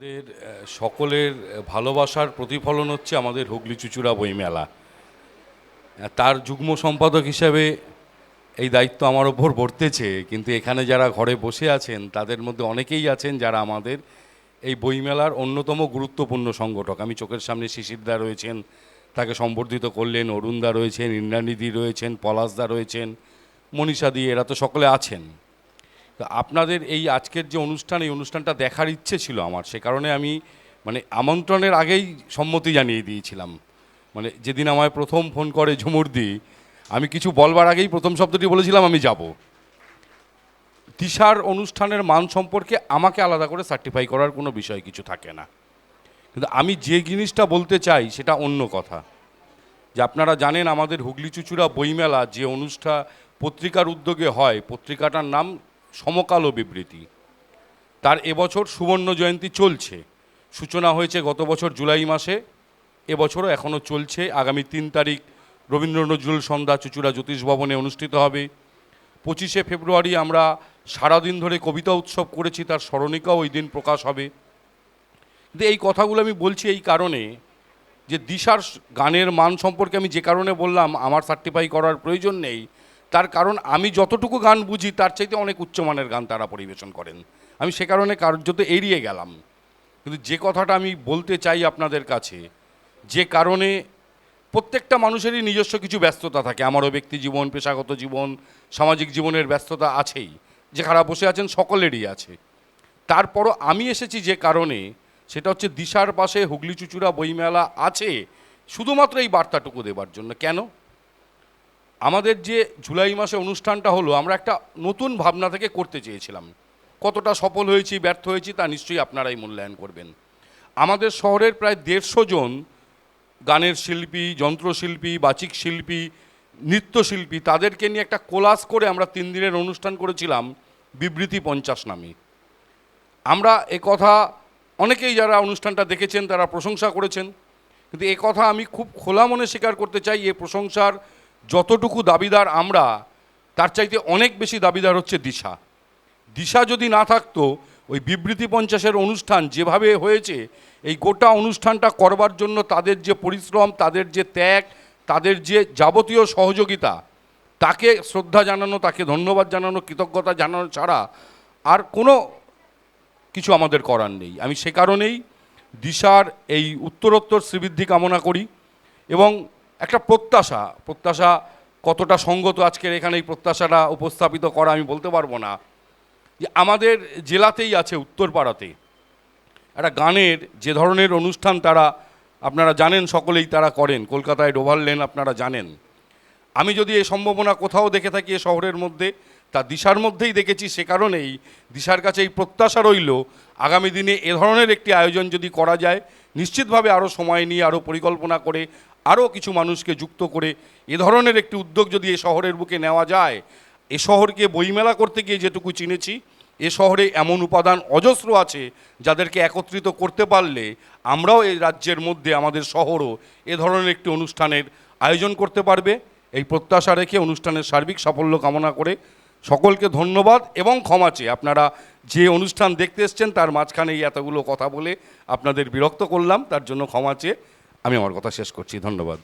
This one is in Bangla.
আমাদের সকলের ভালোবাসার প্রতিফলন হচ্ছে আমাদের হুগলি চুচুড়া বইমেলা। তার যুগ্ম সম্পাদক হিসাবে এই দায়িত্ব আমার ওপর বর্তেছে, কিন্তু এখানে যারা ঘরে বসে আছেন, তাদের মধ্যে অনেকেই আছেন যারা আমাদের এই বইমেলার অন্যতম গুরুত্বপূর্ণ সংগঠক। আমি চোখের সামনে শিশিরদা রয়েছেন, তাকে সম্বর্ধিত করলেন অরুণদা রয়েছেন ইন্দ্রানিধি রয়েছেন পলাশদা রয়েছেন মনীষাদি এরা তো সকলে আছেন। আপনাদের এই আজকের যে অনুষ্ঠান, এই অনুষ্ঠানটা দেখার ইচ্ছে ছিল আমার। সে কারণে আমি মানে আমন্ত্রণের আগেই সম্মতি জানিয়ে দিয়েছিলাম। মানে যেদিন আমায় প্রথম ফোন করে ঝুমুরদি, আমি কিছু বলবার আগেই প্রথম শব্দটি বলেছিলাম, আমি যাব। তিশার অনুষ্ঠানের মান সম্পর্কে আমাকে আলাদা করে সার্টিফাই করার কোনো বিষয় কিছু থাকে না। কিন্তু আমি যে জিনিসটা বলতে চাই, সেটা অন্য কথা। যে আপনারা জানেন, আমাদের হুগলি চুচুড়া বইমেলা যে অনুষ্ঠান পত্রিকার উদ্যোগে হয়, পত্রিকাটার নাম সমকালো বিবৃতি। তার এবছর সুবর্ণ জয়ন্তী চলছে। সূচনা হয়েছে গত বছর জুলাই মাসে, এবছরও এখনও চলছে। আগামী তিন তারিখ রবীন্দ্র নজরুল সন্ধ্যা চুচুড়া জ্যোতিষ ভবনে অনুষ্ঠিত হবে। পঁচিশে ফেব্রুয়ারি আমরা সারাদিন ধরে কবিতা উৎসব করেছি, তার স্মরণিকাও ওই দিন প্রকাশ হবে। কিন্তু এই কথাগুলো আমি বলছি এই কারণে যে দিশার গানের মান সম্পর্কে আমি যে কারণে বললাম, আমার সার্টিফাই করার প্রয়োজন নেই। তার কারণ আমি যতটুকু গান বুঝি, তার চাইতে অনেক উচ্চমানের গান তারা পরিবেশন করেন। আমি সে কারণে কার্যত এড়িয়ে গেলাম। কিন্তু যে কথাটা আমি বলতে চাই আপনাদের কাছে, যে কারণে প্রত্যেকটা মানুষেরই নিজস্ব কিছু ব্যস্ততা থাকে। আমারও ব্যক্তি জীবন, পেশাগত জীবন, সামাজিক জীবনের ব্যস্ততা আছেই। যে খারাপ বসে আছেন সকলেরই আছে। তারপরও আমি এসেছি যে কারণে, সেটা হচ্ছে দিশার পাশে হুগলি চুচুড়া বইমেলা আছে, শুধুমাত্র এই বার্তাটুকু দেবার জন্য। কেন? আমাদের যে জুলাই মাসে অনুষ্ঠানটা হলো, আমরা একটা নতুন ভাবনা থেকে করতে চেয়েছিলাম। কতটা সফল হয়েছি, ব্যর্থ হয়েছি, তা নিশ্চয়ই আপনারাই মূল্যায়ন করবেন। আমাদের শহরের প্রায় দেড়শো জন গানের শিল্পী, যন্ত্রশিল্পী, বাচিক শিল্পী, নৃত্যশিল্পী, তাদেরকে নিয়ে একটা কোলাস করে আমরা তিন দিনের অনুষ্ঠান করেছিলাম, বিবৃতি পঞ্চাশ নামে। আমরা এ কথা, অনেকেই যারা অনুষ্ঠানটা দেখেছেন, তারা প্রশংসা করেছেন। কিন্তু এ কথা আমি খুব খোলা মনে স্বীকার করতে চাই, এ প্রশংসার যতটুকু দাবিদার আমরা, তার চাইতে অনেক বেশি দাবিদার হচ্ছে দিশা। দিশা যদি না থাকতো, ওই বিবৃতি পঞ্চাশের অনুষ্ঠান যেভাবে হয়েছে, এই গোটা অনুষ্ঠানটা করবার জন্য তাদের যে পরিশ্রম, তাদের যে ত্যাগ, তাদের যে যাবতীয় সহযোগিতা, তাকে শ্রদ্ধা জানানো, তাকে ধন্যবাদ জানানো, কৃতজ্ঞতা জানানো ছাড়া আর কোনো কিছু আমাদের করার নেই। আমি সে কারণেই দিশার এই উত্তরোত্তর শ্রীবৃদ্ধি কামনা করি এবং একটা প্রত্যাশা প্রত্যাশা কতটা সঙ্গত আজকের এখানে এই প্রত্যাশাটা উপস্থাপিত করা আমি বলতে পারব না। যে আমাদের জেলাতেই আছে উত্তরপাড়াতে। একটা গানের যে ধরনের অনুষ্ঠান তারা আপনারা জানেন, সকলেই তারা করেন। কলকাতায় ডোভারলেন আপনারা জানেন। আমি যদি এই সম্ভাবনা কোথাও দেখে থাকি এ শহরের মধ্যে, তা দিশার মধ্যেই দেখেছি সে কারণেই দিশার কাছে এই প্রত্যাশা রইল, আগামী দিনে এ ধরনের একটি আয়োজন যদি করা যায়, নিশ্চিতভাবে আরও সময় নিয়ে আরও পরিকল্পনা করে আরও কিছু মানুষকে যুক্ত করে এ ধরনের একটি উদ্যোগ যদি এ শহরের বুকে নেওয়া যায়, এ শহরকে বইমেলা করতে গিয়ে যেটুকু চিনেছি, এ শহরে এমন উপাদান অজস্র আছে যাদেরকে একত্রিত করতে পারলে আমরাও এই রাজ্যের মধ্যে আমাদের শহরও এ ধরনের একটি অনুষ্ঠানের আয়োজন করতে পারবে। এই প্রত্যাশা রেখে অনুষ্ঠানের সার্বিক সাফল্য কামনা করে সকলকে ধন্যবাদ এবং ক্ষমা চেয়ে আপনারা যে অনুষ্ঠান দেখতে এসছেন তার মাঝখানে এই এতগুলো কথা বলে আপনাদের বিরক্ত করলাম, তার জন্য ক্ষমা চেয়ে আমি আমার কথা শেষ করছি ধন্যবাদ।